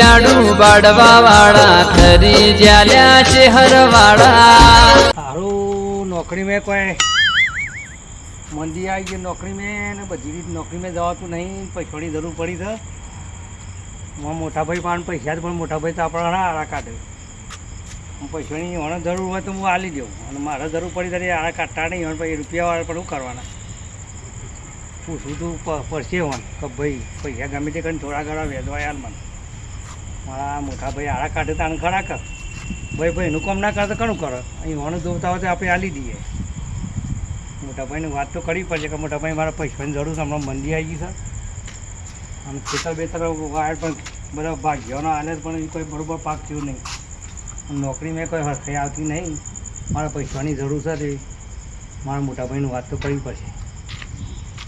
જાડું બાડવા વાળા, ખરી જ્યાલ્યા છે હરવાળા સારું નોકરી મેં કોઈ મંદી આવી ગઈ, નોકરી મેં બધી રીત નોકરી મેં જવાતું નહીં, પૈસાની જરૂર પડી છે. હું મોટા ભાઈ પણ પૈસા જ, પણ મોટા ભાઈ તો આપણા આળા કાઢે. હું પૈસાની હણ જરૂર હોય તો હું આલી દઉં. અને મારે જરૂર પડી ત્યારે આળા કાઢતા નહીં હોય, પછી રૂપિયાવાળા પણ શું કરવાના. પૂછું તું પડશે હોન કે ભાઈ, પૈસા ગમે તે કરીને થોડા ઘણા વેચવા હાલ મને. મારા મોટા ભાઈ આડા કાઢે તાણ ખરા કર. ભાઈ ભાઈ, એનું કામ ના કરે તો ઘણું કરે? અહીં હોણ જોતા હોય તો આપણે આલી દઈએ. મોટા ભાઈને વાત તો કરવી પડશે કે મોટા ભાઈ મારા પૈસાની જરૂર છે, હમણાં મંદી આવી ગઈ છે. અને ખેતર બેતર વાયર પણ બધા ભાગ્યોના હાલે પણ કોઈ બરોબર પાક થયું નહીં. નોકરી મેં કોઈ હસ્તે આવતી નહીં. મારા પૈસાની જરૂર છે તે. મારા મોટા ભાઈનું વાત તો કરવી પડશે.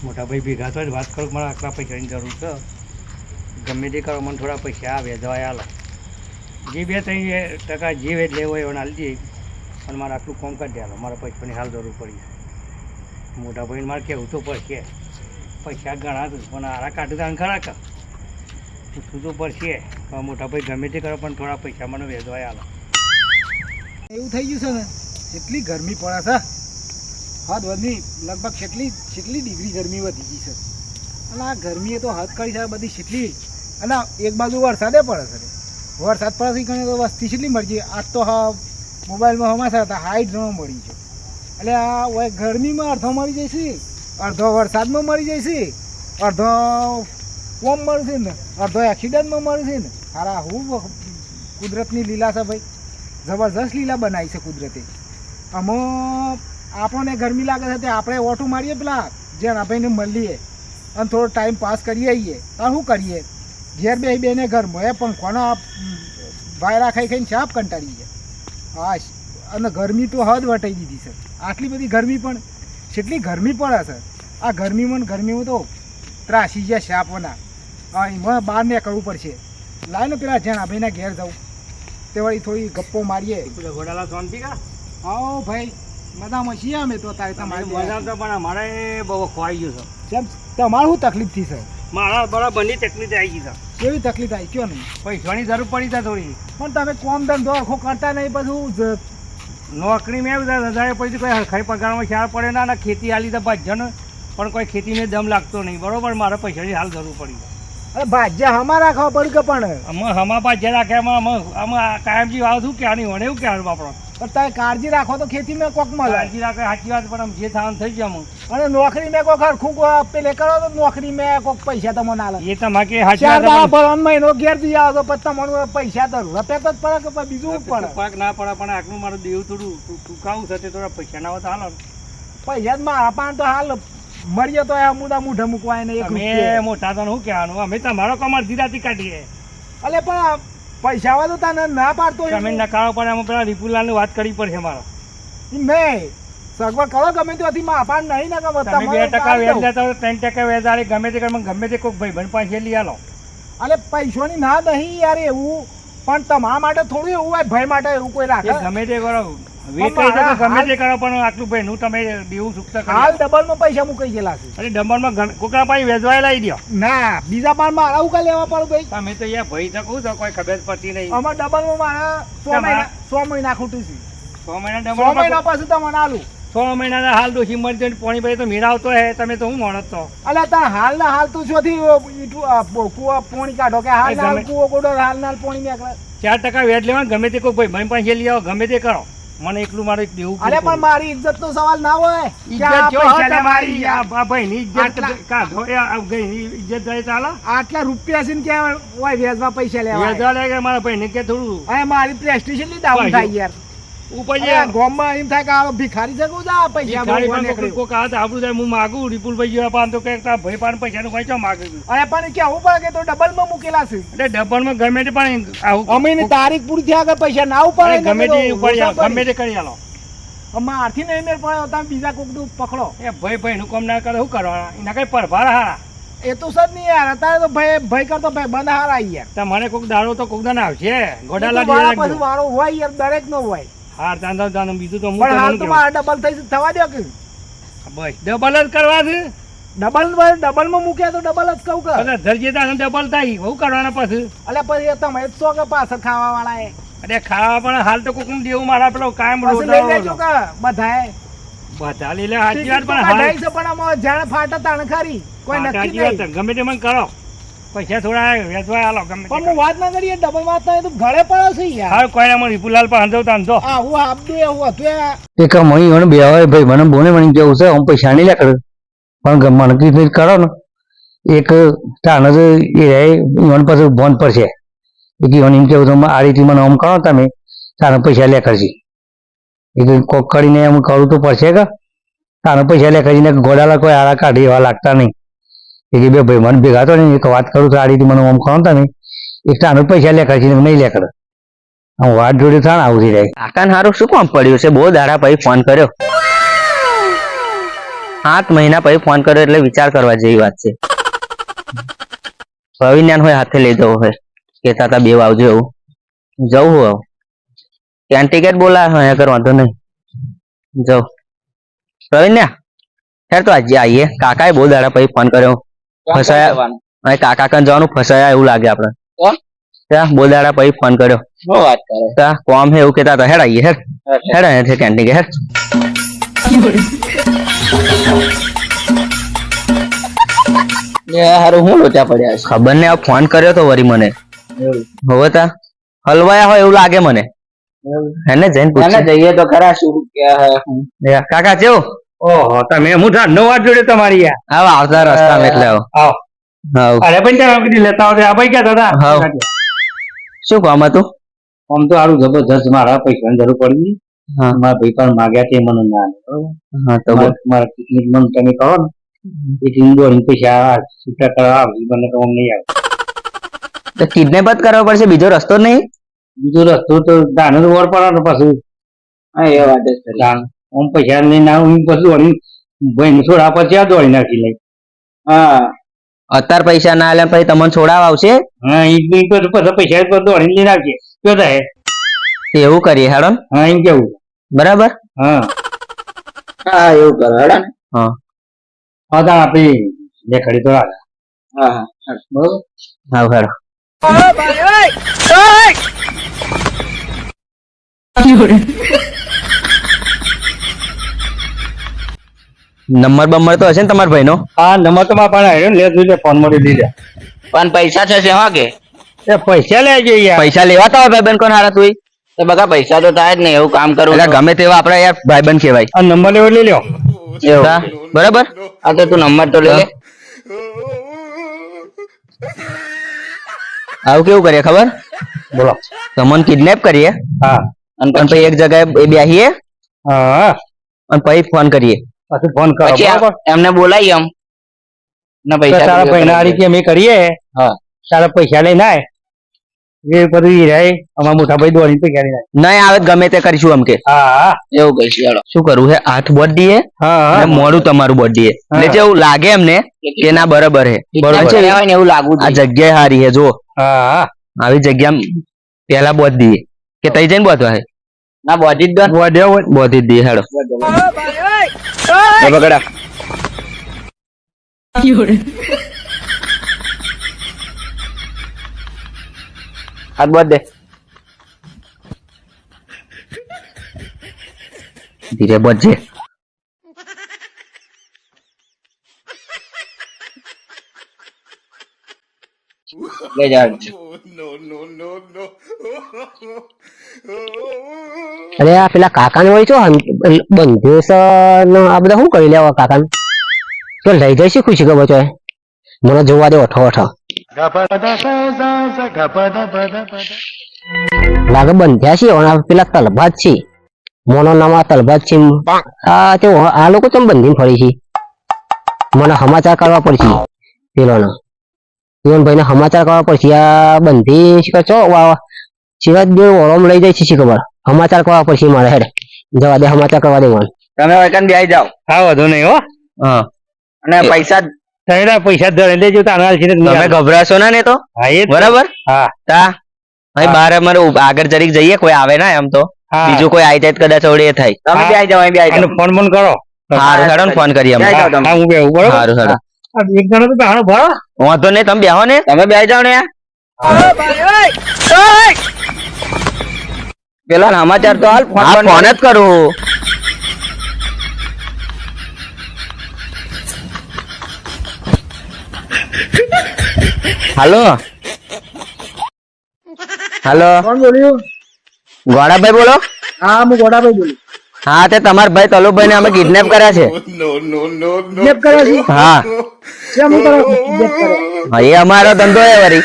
મોટા ભાઈ ભેગા તો જ વાત કરો મારા આટલા પૈસાની જરૂર છે. ગમે તે કરો, મને થોડા પૈસા આવે દવાઈ આલો. જે બે ત્રણ ટકા જે વેચ લેવો હોય હાલજી પણ મારે આટલું કોમ કરી દેલો મારા પૈસાની હાલ જરૂર પડી છે. મોટા ભાઈને મારે કહેવું તો પડશે. પૈસા ઘણા પણ આરા કાઢું તો ખરા કા પૂછવું તો પડશે. મોટા ભાઈ ગમે તે કરો, પણ થોડા પૈસા મને વેચવાય આલો. એવું થઈ ગયું છે ને? એટલી ગરમી પડે છે. હા વધની લગભગ કેટલી કેટલી ડિગ્રી ગરમી વધી ગઈ છે. અને આ ગરમીએ તો હાથ કાઢી છે બધી શીટલી અને એક બાજુ વરસાદે પડે છે. વરસાદ પડે છે તો વસ્તી શીટલી મરજી આજ તો હા મોબાઈલમાં હમાસા હતા, હાઈટ જણો મળી છે. એટલે આ ગરમીમાં અડધો મળી જશે અડધો વરસાદમાં મળી જશે અડધો કોમ મળશે ને, અડધો એક્સિડન્ટમાં મળશે ને. હારા, હું કુદરતની લીલા છે ભાઈ. જબરજસ્ત લીલા બનાવી છે કુદરતે. આમાં આપણને ગરમી લાગે છે તે આપણે ઓટું મારીએ પેલા, જેના ભાઈને મળીએ. અને થોડો ટાઈમ પાસ કરી આવીએ. તો શું કરીએ? ઘેર બે બેને ઘરમાં એ પણ કોનો વાયરા ખાઈ ખાઈને છાપ કંટાળી ગયા. હા અને ગરમી તો હદ વટાઈ દીધી છે આટલી બધી ગરમી પણ કેટલી ગરમી પડે છે આ ગરમીમાં ને ગરમીમાં તો ત્રાસી ગયા શાપોના હા એમાં બહાર કરવું પડશે. લાય ને પેલા જેના ભાઈના ઘેર જવું તે વળી થોડી ગપ્પો મારીએ. ઘોડાલા શાંતિ કા આવો ભાઈ. મજામાં છીએ અમે તો તારે તમારે તમારે મજા તો પણ અમારે બહુ ખોવાઈ ગયું છે કેમ? તમારે શું તકલીફ થઈ છે મારા બરાબરની તકલીફ આવી ગઈ છે કેવી તકલીફ આવી? કયો નહીં. પૈસાની જરૂર પડી તા થોડી. પણ તમે કોમ ધંધો આખો કરતા નહીં પછી જ- નોકરી મેં બધા રજાએ પછી કોઈ હરખાઈ પગારમાં ખ્યાલ પડે ના અને ખેતી હાલી તો ભજન પણ કોઈ ખેતીને દમ લાગતો નહીં. બરોબર? મારે પૈસાની હાલ જરૂર પડી છે. અરે ભાજ્યા હમા રાખવા પડ્યું કે પણ? અમે હમા પાછળ રાખે અમે અમે કાયમજી વાવ ક્યાં નહીં વણે એવું ક્યાં આપણો? પણ તમે કાળજી રાખો તો ખેતીમાં કોક મળે. કાળજી રાખે સાચી વાત પણ જે થવાનું થઈ ગયા અને નોકરી મેં કોક હરખું પેલે કરો તો નોકરી મેં કોક પૈસા તમને લાગે એ તમે કે ચાર દાડા વાત મહિનો ઘેર જઈ આવો તો પછી તમને પૈસા તો રપે તો પડે કે બીજું પડે? પાક ના પડે પણ આટલું મારું દેવું થોડું ટૂંકાવું છે તે થોડા પૈસા ના હોય તો હાલો. પૈસા મારા પાન તો હાલ. મળીએ તો આ મુદા મૂઢે મૂકવાય ને એક મોટા તો શું કહેવાનું? અમે તમારો કમર ધીરાથી કાઢીએ. અલે પણ પૈસા વાળો તને ના પાડતો તમે નકારો પણ અમે પેલા વિપુલાલની વાત કરવી પડશે મારે. મેં સગવડ કરો ગમે ત્યાંથી માં પાન નહીં ના ગમે તમે બે ટકા વ્યાજ લેતા હોય ત્રણ ટકા વેચારે ગમે તે કરે ગમે તે કોઈ ભાઈ પાસે લઈ આલો. અલે પૈસોની ના નહીં યાર એવું પણ તમારા માટે થોડું એવું હોય ભાઈ માટે એવું કોઈ રાખે. ગમે તે કરો. વેચાઈ તો ગમે હાલ- તે કરો પણ આટલું ભાઈ નું તમે દેવું ચૂકતા હાલ ડબલમાં પૈસા મૂકી ગયેલા છે. અરે ડંબરમાં કોકરા પાસે વેચવાય લાવી દો ના બીજા પાન મારા હું કઈ લેવા પડું ભાઈ. તમે તો યાર ભાઈ તો કહું છો કોઈ ખબર પડતી નહીં. અમાર ડબલમાં મારા સો મહિના સો મહિના ખૂટું છે. છ મહિના સો મહિના ડંબરમાં તમને આલું. છ મહિના હાલ ડોસી મરી પોણી ભાઈ તો મેળા આવતો હે તમે તો હું માણસ તો અલે તાર હાલ ના હાલ તું શોથી કૂવા પોણી કાઢો કે હાલ ના કોડો હાલ ના પોણી નીકળે ચાર ટકા વેટ લેવા ગમે તે કોઈ ભાઈ ભાઈ પાસે લઈ આવો ગમે તે કરો. મને એકલું મારે દેવું અરે પણ મારી ઇજ્જત નો સવાલ ના હોય. ઇજ્જત જો ચાલે મારી આ ભાઈ ની ઇજ્જત કા કાઢો એ આ ભાઈની ઇજ્જત જાય ચાલો. આટલા રૂપિયા છે ને કે ઓય વ્યાજમાં પૈસા લેવા વેચવા લે કે મારા ભાઈને કે થોડું? અરે મારી પ્રેસ્ટિજ એટલી ડાઉન થાય યાર. ઉપર જે એમ થાય કે આ ભિખારી છે કોણ પૈસા ભિખારી બહુ પણ નીકળ્યું. કોક- કોક હાથ આબરૂ જાય હું માગું વિપુલભાઈ જેવા પાન તો કે તારા ભાઈ પાન પૈસાનું કોઈ ચો માગે અરે પણ કેવું પડે કે તો ડબલમાં મૂકેલા છે. એટલે ડબ્બામાં ગમે તે પણ આવું અમે તારીખ પૂરી થયા આગળ પૈસા ના ઉપાડે ગમે તે ગમે કરી આલો. આરથી નહીં મેળ પડે તમે બીજા કોકનું પકડો. એ ભાઈ ભાઈ નું કામ ના કરે શું કરવાના? એના કઈ પરભાર હારા. એ તો સર નહીં યાર અત્યારે તો ભાઈ ભાઈ કરતો ભાઈ બંધ હારા યાર. તમારે કોક દાડો તો કોક દાડો આવશે. ગોડાલા પછી વાળો હોય યાર દરેક નો હોય. હાર તાંદા તાંદા બીજું તો પણ હાલ તો. મારા ડબલ થઈ થવા દો કે. બસ ડબલ જ કરવા છે. ડબલ ડબલમાં મૂક્યા તો ડબલ જ કહું કે. અરે ધરજે તાને ડબલ થાય બહુ કરવાના પાછું. અલે પછી તમે જ છો કે પાછળ ખાવા વાળા એ અરે ખાવા પણ હાલ તો કોકનું દેવું મારા પેલો કાયમ રોડ લઈ લેજો કે બધાએ. બધા લઈ લે વાત પણ હાલ પણ જાણે ફાટા તાણ ખરી કોઈ હા, નક્કી નહીં. ગમે તે મને કરો. પૈસા થોડા વેચવા આલો ગમે પણ હું વાત ના કરીએ ડબલ વાત ના તો ઘરે પડે છે યાર. હા કોઈ ના મને વિપુલાલ પણ હંધો તાંધો હા હું આપદું એવું હતું એ. એક મહી મને બે હોય ભાઈ મને બોને મને કેવું છે હું પૈસા નહીં લેકડ પણ મને કીધું કરો ને. એક તાનો જ એ રહે ઈવન પાસે બોન પર છે. એ ઈવન એમ કેવું તમે આ રીતે મને આમ કરો તમે તારે પૈસા લે કરજી એ કોક કરીને એમ કરવું તો પડશે કે તારે પૈસા લે કરીને ગોડાલા કોઈ આરા કાઢી એવા લાગતા નહીં. એ કે બે ભાઈ મને ભેગા તો નહીં. એક વાત કરું તો આ રીતે મને આમ કહો ને તમે. તો તારે પૈસા લે ને નહીં લે કર હું વાત જોડે થાણ આવતી રહે કાકાને હારું શું કામ પડ્યું છે? બહુ દાડા પછી ફોન કર્યો. સાત મહિના પછી ફોન કર્યો એટલે વિચાર કરવા જેવી વાત છે. અવિજ્ઞાન હોય હાથે લઈ જવો હોય. કેતા હતા બે આવજો એવું. જવું હવે ત્યાં ટિકિટ બોલા અહીંયા કર વાંધો નહીં. જવું. ને યાર તો આજે આવીએ. કાકાએ બહુ દાડા પછી ફોન કર્યો. ફસાયા? કાકા કન જવાનું? ફસાયા એવું લાગે આપણે ત્યાં બહુ પછી ફોન કર્યો. વાત કરે? ત્યાં કોમ હે એવું કેતા હતા. હેડ આઈએ હેડ. હેડ આયા છે કેન્ટીન કે હેડ. હારું હું લોચા પડ્યા ખબર ને ફોન કર્યો તો વરી મને. હવે તા. હલવાયા હોય એવું લાગે મને. એને જઈને પૂછે જઈએ તો ખરા શું. કાકા કેવો ઓહો તમે હું નો વાત જોડે તમારી આવો આવતા રસ્તા એટલે આવો. આવો. અરે પણ ત્યાં કીધી લેતા હોય આ ભાઈ ક્યાં દાદા શું કામ હતું? આમ તો સારું જબરજસ્ત મારા પૈસાની જરૂર પડી. મારા ભાઈ પણ માગ્યા છે મને ના હા તો મારા- પિકનિક મન તમે કહો ને એ ઇન્ડોર પૈસા છૂટા કરવા આવે મને તો નહીં આવે. તો કિડનેપ જ કરવા પડશે બીજો રસ્તો નહીં? બીજો રસ્તો તો ધાન વોર પડવાનો પડે ને પાછું. હા એ વાત છે આમ પૈસા લઈને આવું બધું પછી દોડી ભાઈ છોડા પછી આ દોડી નાખી લઈ હા. અત્યારે પૈસા ના આલ્યા પછી તમને છોડાવ આવશે? હા એ પછી પૈસા પછી દોડીને લઈને આવશે કયો થાય? એવું કરીએ હેડો હા એમ કેવું? બરાબર? હા. હા એવું કરો હેડો ને. હા. તાણ આપી દેખાડી તો હા હા બરોબર? હાવ હેડો. નંબર બંબર તો હશે ને તમારા ભાઈનો? હા નંબર તો મારા પાસે આવ્યો ને લે તું લે ફોનમાં લીધા. પણ પૈસા થશે હા કે? એ પૈસા લેજે જઈએ પૈસા લેવાતા હોય બેન કોણ હારા તું તો બકા પૈસા તો થાય જ ને એવું કામ કરવું એટલે ગમે તેવા આપણા યાર ભાઈબંધ કહેવાય. આ નંબર લેવો લઈ લ્યો. બરાબર? હા તો તું નંબર તો લઈ લે. આવું કેવું કરીએ ખબર? બોલો. તમને કિડનેપ કરીએ. હા. અને પછી? એક જગ્યાએ બેહીએ. હા. અને પછી ફોન કરીએ. પછી ફોન કરો પછી એમને બોલાવી એમ ને પૈસા તારા જોઈએ ભાઈ આ રીતે અમે કરીએ? હા. તારા પૈસા લઈને આય. એ બધું ઈ રહે અમારા મોટા ભાઈ દોડી પૈસા લઈને. નહીં આવે ગમે તે કરીશું એમ કે. હા હા. એવું કહીશું ચાલો શું કરવું છે હાથ બોડી દઈએ હા. મોડું તમારું બોડી દઈએ એટલે જેવું લાગે એમને કે ના બરાબર. છે બરાબર છે એવું લાગવું આ જગ્યા સારી હે જો હા હા. આવી જગ્યા પેલા બોધ કે તઈ જઈને બોધવા હે? ના બોધી જ દો. હોય. બોધી જ દઈએ હેડો લે પકડા હાથ બોધ દે ધીરે બોધજે લે જા અરે આ પેલા કાકાને હોય છો બંધેશ આ બધા શું કરી લેવા કાકાને? તો લઈ જઈશ ખુશી ખબર છે? મને જોવા દે ઓઠો ઓઠો. લાગે બંધ્યા છે પેલા તલભાત છે. મોનો નામ આ તલભાત છે. આ, તે, આ લોકો તમે બંધીને ફરી છે? મને સમાચાર કરવા પડશે, પેલોનો. ભાઈ ને સમાચાર કરવા પડશે. આ બંધી છે કે ચો વા સિવાય બે ઓળમ લઈ જાય છે શી ખબર? સમાચાર કરવા પડશે મારે હેડ. જવા દે સમાચાર કરવા દે મને. તમે વૈકન બેસી જાઓ. હા વધુ નહીં હો. હા. અને પૈસા તમે પૈસા ધરે લેજો હાલ છે તમે ગભરાશો ના ને તો? હા એ બરાબર? હા. તા. અહીં બહાર અમારે આગળ જરીક જઈએ કોઈ આવે ના એમ તો. બીજું કોઈ આઈ જાય કદાચ અવડે થાય. તમે. બેસી જાઓ અહીં બેસી જાઓ. ફોન ફોન કરો. સારું સારું ને ફોન કરીએ અમે. હા, બેહું બરોબર? સારું આ એક જણો તો બહાનો ભરો. વાંધો નહીં તમે બેહો ને. તમે બેહી જાઓ ને પેલા સમાચાર તો હાલ ફોન ફોન જ કરું. હાલો. હાલો. કોણ બોલ્યું? ગોડાભાઈ બોલો. હા હું ગોડાભાઈ બોલું. હા તે તમાર ભાઈ તલુભાઈ ને અમે કિડનેપ કર્યા છે. કિડનેપ કર્યા છે? હા. કેમ કરો? હા, એ અમારો ધંધો એ વરી.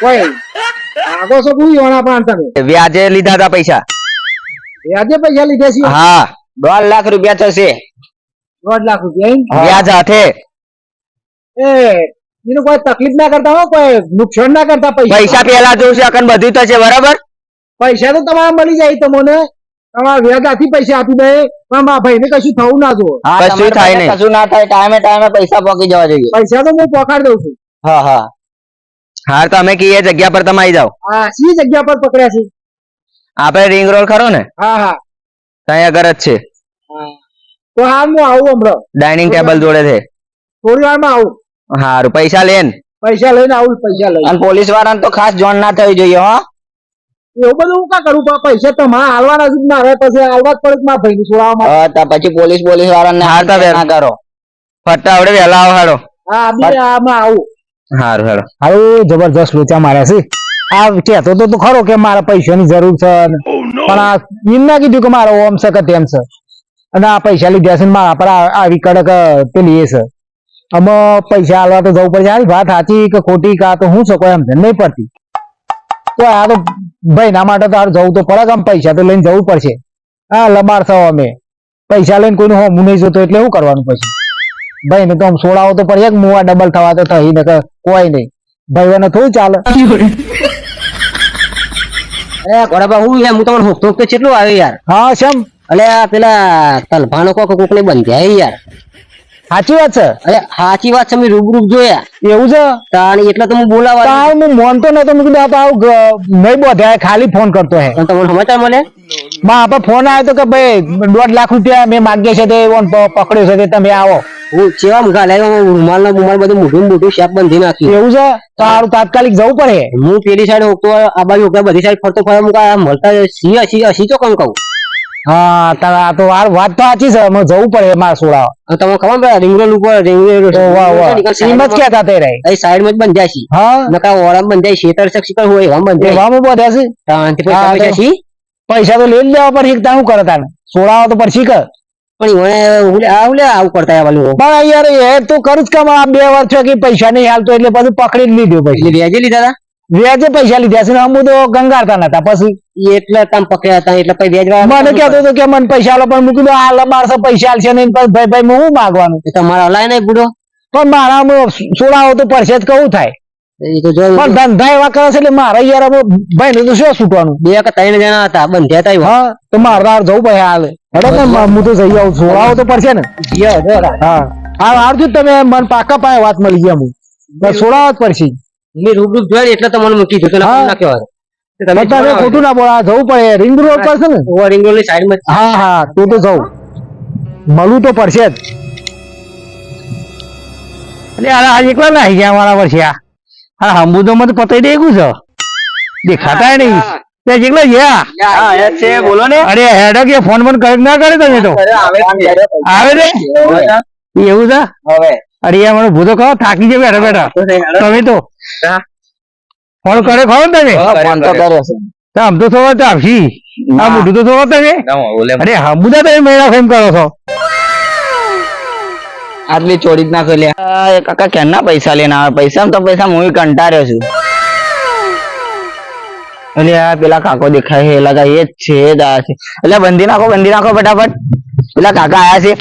કોઈ આગો સો કોઈ યોના પણ તમે? વ્યાજે લીધા હતા પૈસા. વ્યાજે પૈસા લીધા છે? હા દોઢ લાખ રૂપિયા થશે. દોઢ લાખ રૂપિયા વ્યાજ હાથે. એ એનું કોઈ તકલીફ ના કરતા હો કોઈ નુકસાન ના કરતા પૈસા? પૈસા પેલા જોશે અકન બધું થશે બરાબર? પૈસા તો તમારે મળી જાય તમને તમારા વ્યાજ પૈસા આપી દે પણ મારા ભાઈને કશું થવું ના જો કશું થાય નહીં. કશું ના થાય ટાઈમે ટાઈમે પૈસા પોકી જવા જોઈએ. પૈસા તો હું પકડી દઉં છું. હા હા. હાર તમે કીએ જગ્યા પર તમે આવી જાઓ. હા સી જગ્યા પર પકડ્યા છે? આપણે રિંગ રોડ ખરો ને? હા હા. ત્યાં આગળ જ છે. તો હા હું આવું હમણાં. ડાઇનિંગ ટેબલ જોડે છે. થોડી વારમાં આવું. હારું પૈસા લેન. પૈસા લઈને આવું પૈસા લઈને. અને પોલીસ વાળાને તો ખાસ જોન ના થવી જોઈએ હો. એવું બધું હું કા કરું? પણ પૈસા તમારે હાલવાના છે મારે પછી હાલવા જ પડે મારા ભાઈ છોડાવવા માટે? હા, પછી પોલીસ પોલીસ વાળાને હાલતા તો ના કરો. ફટા આવડે વહેલા આવો હાડો હા બે આમાં આવું. હારું હારું હારું જબરજસ્ત લોચા માર્યા છે. આ કહેતો તો તો ખરો કે મારે પૈસાની જરૂર છે પણ આ એમ ના કીધું કે મારો ઓમ છે કે તેમ છે. અને આ પૈસા લીધા છે મારા પર આવી કડક પેલી એ છે. અમે પૈસા હાલવા તો જવું પડશે. આ વાત સાચી કે ખોટી કા તો હું છે કોઈ એમ નહીં પડતી. તો આ તો ભાઈ ના માટે તો જવું તો પડે આમ પૈસા તો લઈને જવું પડશે. હા લબાર થો અમે. પૈસા લઈને કોઈનું હોમ નહીં જોતો એટલે શું કરવાનું પછી? ભાઈ ને તો આમ સોડાવો તો પડે મુવા ડબલ થવા તો થઈ ને કોઈ નહીં. ભાઈઓને થોડું ચાલે. અરે ગોડાબા હું યાર હું તમને હોકતો હોકતો કેટલું આવ્યો યાર? હા શમ? અલ્યા પેલા તલભાનો કોક કોક ને બંધ્યા યાર. સાચી વાત છે? અરે સાચી વાત છે મેં રૂબરૂ જોયા. એવું છે? તાણ એટલે તો હું બોલાવા તાવ હું મોનતો નતો મેં કીધું આ તો આવું નહીં બોધાય ખાલી ફોન કરતો હે. તમને સમાચાર મળે માં આપડે ફોન આવ્યો તો કે ભાઈ દોઢ લાખ રૂપિયા મેં માગ્યા છે તે પકડ્યો છે તે તમે આવો. હું ચેવા મુખા લાગ્યો રૂમાલ ના રૂમાલ બધું મોઢું મોઢું શેપ બંધી નાખ્યું. એવું છે? તો સારું તાત્કાલિક જવું પડે. હું પેલી સાઈડ હોકતો આ બાજુ બધી સાઈડ ફરતો ફરવા મુકા મળતા સી સિંહ અસી તો કમ કહું? હા તારા આ તો આ વાત તો સાચી છે અમે જવું પડે મારા સોડાવા તમે ખબર પડે ઉપર રહે એ સાઈડમાં બંધાય છે. હા? નકા ઓરામ બંધાય શેતર શિકર હોય બંધાય બોધ્યા છે? પૈસા તો- પૈસા છી. પૈસા તો લઈ લેવા પડશે એક શું કરે તાને તો પછી કર પણ આ ઉલે આવું કરતા વાલું પણ યાર એ તો કરું જ કામ આ બે વર્ષ છે કે પૈસા નહીં હાલતો એટલે બધું પકડી જ લીધું પછી. વ્યાજે લીધા વ્યાજે પૈસા લીધા છે ને અમુ તો ગંગારતા નતા. પછી એટલે તમ પકડ્યા હતા એટલે પછી વ્યાજ મને કહેતો હતો. કે મને પૈસા આલો પણ મૂકી દો આ બારસો પૈસા આલશે નહીં પછી ભાઈ ભાઈ હું માગવાનું? તમારા લાય નહીં બુડો. પણ મારા સોડાવો તો પડશે જ કહું થાય. તો પણ ધંધા એવા કરે છે એટલે મારા યાર ભાઈ ને તો શું છૂટવાનું? બે કે ત્રણ જણા હતા બંધ્યા હતા હા તો મારે જવું પડે હાલ. હેડો પણ હું તો જઈ આવું સોડાવો તો પડશે ને. હા. હા આવજો તમે મને પાકા પાયે વાત મળી ગયા હું તો જ પડશે મેં રૂબરૂપ જોયા એટલે તમને મૂકી દીધું ના કહેવાય. તમે ખોટું ના બોલા જવું પડે. રિંગ રોડ પર છે ને? ઓવર રિંગ રોડની સાઈડમાં હા હા તું તો જવું મળવું તો પડશે જ. એટલે આ આજે એકલા ના ગયા મારા વર્ષે આ. હંબુ તો મત પતાઈ દે છે દેખાતા નહીં. તે જેકલા ગયા છે બોલો ને. અરે હેડો કે ફોન ફોન કરે ના કરે તમે તો. આવે રે એવું છે? હવે. અરે યાર મને ભૂતો કહો થાકી જાય બેઠા બેઠા. તમે તો. ફોન કરે ખરો ને તમે? ફોન તો કર્યો છે આમ તો થવા તો આપશી આ મોઢું તો થવા તમે? અરે હંબુદા તમે મેળા ફેમ કરો છો. આટલી ચોરી જ ના કરી કાકા કેના પૈસા લઈને આવે? પૈસા તો પૈસા હું કંટાળ્યો છું. એટલે આ પેલા કાકો દેખાય છે લગા એ જ છે આ છે. એટલે બંધી નાખો બંધી નાખો ફટાફટ. પેલા કાકા આયા છે.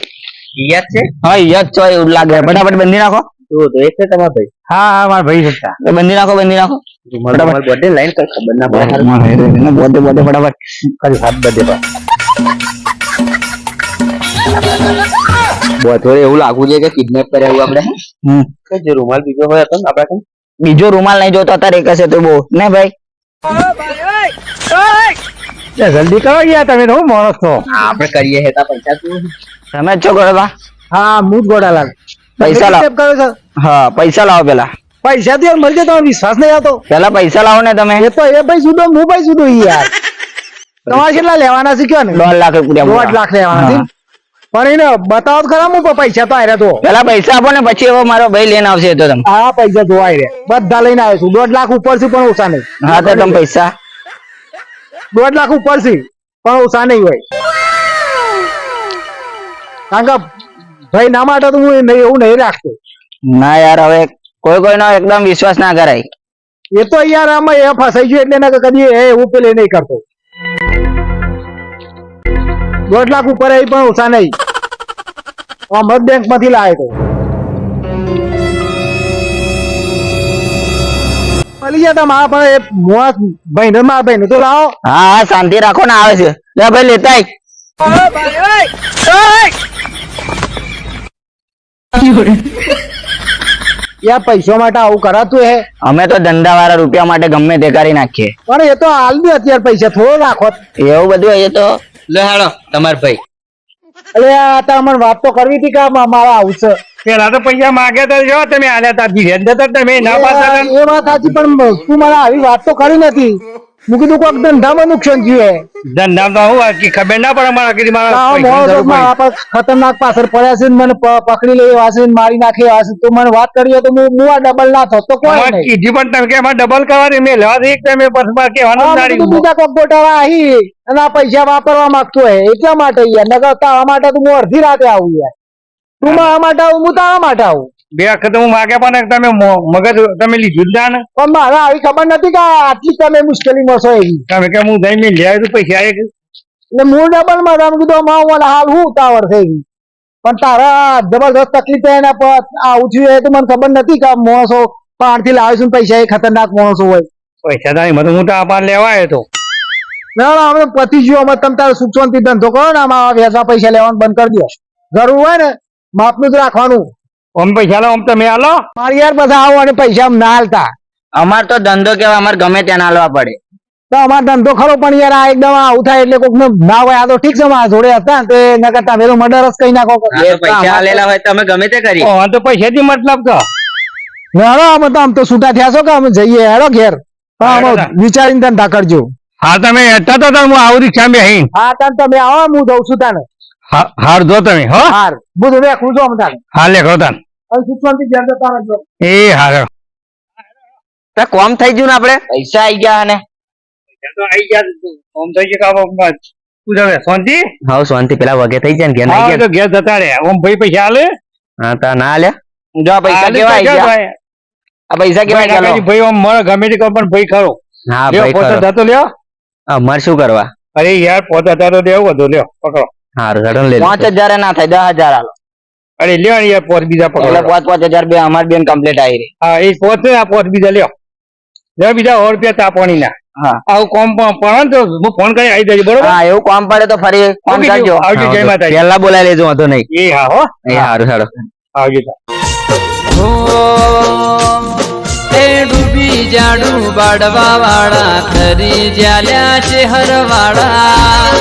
યાદ છે? હા યાદ છો એવું લાગે. ફટાફટ બંધી નાખો. તો તો એક છે તમારા ભાઈ. હા હા મારા ભાઈ છે. એ બંધી નાખો બંધી નાખો. બર્થડે લાઈન કર ખબર ના પડે બોડે બોતે ફટાફટ. કરી હાથ બધે પર એવું લાગવું છે કે કિડનેપ કર્યા એવું આપણે. હમ. કે જે રૂમાલ બીજો હોય હતો ને આપણા બીજો રૂમાલ નહીં જોતો અત્યારે એક હશે તો બહુ. ને ભાઈ? જલ્દી કરો ગયા તમે તો મોણસ માણસ છો. આપણે કરીએ હેતા પૈસા તું તમે જ છો ગોળબા હા હું જ ગોડાલાલ પૈસા લાવ. હા પૈસા લાવો પેલા. પૈસા થી મળી જાય તમારો વિશ્વાસ નહીં આવતો. પેલા પૈસા લાવો ને તમે. એ તો એ ભાઈ સુધો હું ભાઈ સુધો યાર. તમારે કેટલા લેવાના છે કયો ને? દોઢ લાખ રૂપિયા દોઢ લાખ લેવાના છે. પણ એને બતાવો તો ખરા હું પૈસા તો આવ્યા તો. પેલા પૈસા આપો ને પછી એવો મારો ભાઈ લઈને આવશે તો તમે. હા પૈસા જોવા આયરા. બધા લઈને આવ્યો છું. દોઢ લાખ ઉપર છે પણ ઓછા નહીં. હા તો તમે પૈસા. દોઢ લાખ ઉપર છે પણ ઓછા નહીં હોય. કારણ કે ભાઈ ના માટે તો હું નહીં એવું નહીં રાખતો. ના યાર હવે કોઈ કોઈનો એકદમ વિશ્વાસ ના કરાય. એ તો યાર આમાં એ ફસાઈ ગયું એટલે ના કદી એ એવું પેલે નહીં કરતો. દોઢ લાખ ઉપર આવી પણ ઓછા નહીં. અમૃત બેંકમાંથી લાવે તો. મળી ગયા તા મારા પણ એ મોસ ભાઈ ને મારા ભાઈ તો લાવો. હા હા શાંતિ રાખો ને આવે છે. લે ભાઈ લેતા આય. પૈસા માટે આવું કરાતું હે? અમે તો ધંધા વાળા રૂપિયા માટે ગમે તે કરી નાખીએ. પણ એ તો હાલ બી અત્યારે પૈસા થોડો રાખો. એવું બધું એ તો. લે હાલો તમાર ભાઈ. એટલે આ તમારે વાત તો કરવી હતી કે મારા આવું છે? પેલા તો પૈસા માગ્યા તા જો તમે આલ્યા તા ધીરે તમે ના પાડતા એ વાત સાચી પણ તું મારા આવી વાત તો કરી નથી. મેં કીધું કોઈક ધંધામાં નુકસાન થયું હે. ધંધા તો હું આખી ખબર ના પડે મારા કીધી મારા આ ખતરનાક પાછળ પડ્યા છે ને મને પકડી લઈ છે ને મારી નાખે છે તો મને વાત કરી તો હું હું આ ડબલ ના થતો તો કોઈ નહીં. કીધી પણ તમે કે અમારે ડબલ કરવાની મેં લેવા દે તમે પછી મારે કહેવાનું આ મેં નાડી બીજા કોક ગોટાળા આહી અને આ પૈસા વાપરવા માંગતો હે એટલા માટે યાર. નકર તારા માટે તો હું અડધી રાતે આવું યાર. તું મારા માટે આવું હું તારા માટે આવું. બે વખત હું માગ્યા પણ તમે મગજ તમે લીધું જ ને પણ મારે આવી ખબર નથી કે આટલી તમે મુશ્કેલીમાં છો એવી. તમે કે હું જઈ લઈ આવ્યું પૈસા એક. એટલે મૂળ ડબલમાં તમે કીધું માં મને હાલ હું ઉતાવળ થઈ ગઈ પણ તારા જબરદસ્ત તકલીફ થાય એના પર આવું થયું એ તો મને ખબર નથી કે માણસો પાણથી લાવે છે પૈસા એ ખતરનાક માણસો હોય. પૈસા તારી મત હું તો આ પાર લેવા આવ્યો તો. ના ના અમે પતિ ગયો અમે તમે તારે સુખ શાંતિ ધંધો કરો ને આમાં વેચા પૈસા લેવાનું બંધ કરી દો જરૂર હોય ને માપનું જ રાખવાનું. આમ પૈસા લો ઓમ તમે આલો મારી યાર બધા આવો અને પૈસા ના હાલતા. અમાર તો ધંધો કેવા અમારે ગમે ત્યાં હાલવા પડે. તો અમારો ધંધો ખરો પણ યાર આ એકદમ આવું થાય એટલે કોક ના હોય આ તો ઠીક છે મારા જોડે હતા તો ન કરતા મેરો મર્ડર જ કઈ નાખો. પૈસા લેલા હોય તમે ગમે તે કરી હા તો પૈસાથી મતલબ તો હેડો અમે તો આમ તો છૂટા થયા છો કે અમે જઈએ હેડો ઘેર. વિચારીને ધંધા કરજો. હા તમે હેઠતા તો હું આવું રિક્ષા બે અહીં હા તને તમે આવો હું દઉં છું તને. હા હાર જો તમે હો. હાર. બધું રેખું છો અમે તાને. હા લેખો તાન. એ હાર. તો કોમ થઈ ગયું ને આપડે? પૈસા આઈ ગયા અને? તો આઈ ગયા ઓમ થઈ ગયું કામ તું જાવે શાંતિ? હાવ શાંતિ. પેલા વગે થઈ જાય ને ઘેર હા નાઈ ઘેર જતા રે ઓમ ભાઈ પૈસા આલે? હા તા ના આલ્યા જો આ પૈસા આલે કેવા તો ગયા? આ પૈસા કેવા ભાઈ ભાઈ ઓમ મળે ગમે તે પણ ભાઈ ખરો. હા ભાઈ પોતે લ્યો. અમારે શું કરવા? અરે યાર પોતે થતો દેવું બધું લ્યો પકડો. લઈ પાંચ હજાર ના થાય દસ હજાર હાલો અરે લ્યો યાર પોત બીજા પકડો પાંચ પાંચ હજાર બે અમારી બેન કમ્પ્લીટ આવી રહી. હા એ પોત છે આ પોત બીજા લ્યો. લ્યો બીજા સો રૂપિયા ચા પાણી ના. હા. આવું કોમ પણ પણ તો હું ફોન કરી આવી જજો બરોબર? હા એવું કામ પડે તો ફરી ફોન કરજો. આવજો જય માતાજી. પહેલા બોલાવી લેજો વાંધો નહીં. એ હા હો. એ હારું હેડો આવજો એ ડૂબી જાડું બાડવા વાળા ખરી જ્યાલ્યા છે હરવાળા.